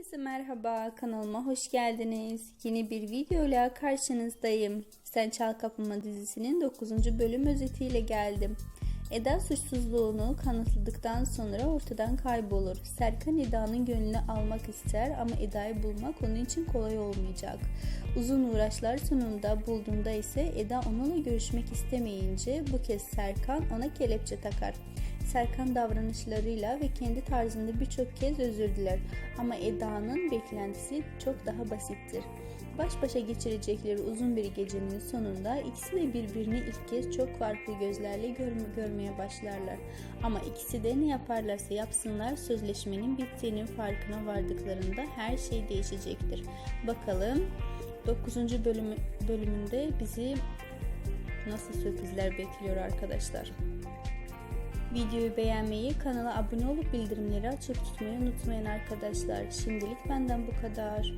Herkese merhaba, kanalıma hoş geldiniz. Yeni bir videoyla karşınızdayım. Sen Çal Kapıma dizisinin 9. bölüm özetiyle geldim. Eda suçsuzluğunu kanıtladıktan sonra ortadan kaybolur. Serkan Eda'nın gönlünü almak ister ama Eda'yı bulmak onun için kolay olmayacak. Uzun uğraşlar sonunda bulduğunda ise Eda onunla görüşmek istemeyince bu kez Serkan ona kelepçe takar. Serkan davranışlarıyla ve kendi tarzında birçok kez özür diler ama Eda'nın beklentisi çok daha basittir. Baş başa geçirecekleri uzun bir gecenin sonunda ikisi de birbirini ilk kez çok farklı gözlerle görme- görmeye başlarlar. Ama ikisi de ne yaparlarsa yapsınlar sözleşmenin bittiğinin farkına vardıklarında her şey değişecektir. Bakalım 9. bölümü, bölümünde bizi nasıl sürprizler bekliyor arkadaşlar. Videoyu beğenmeyi, kanala abone olup bildirimleri açık tutmayı unutmayın arkadaşlar. Şimdilik benden bu kadar.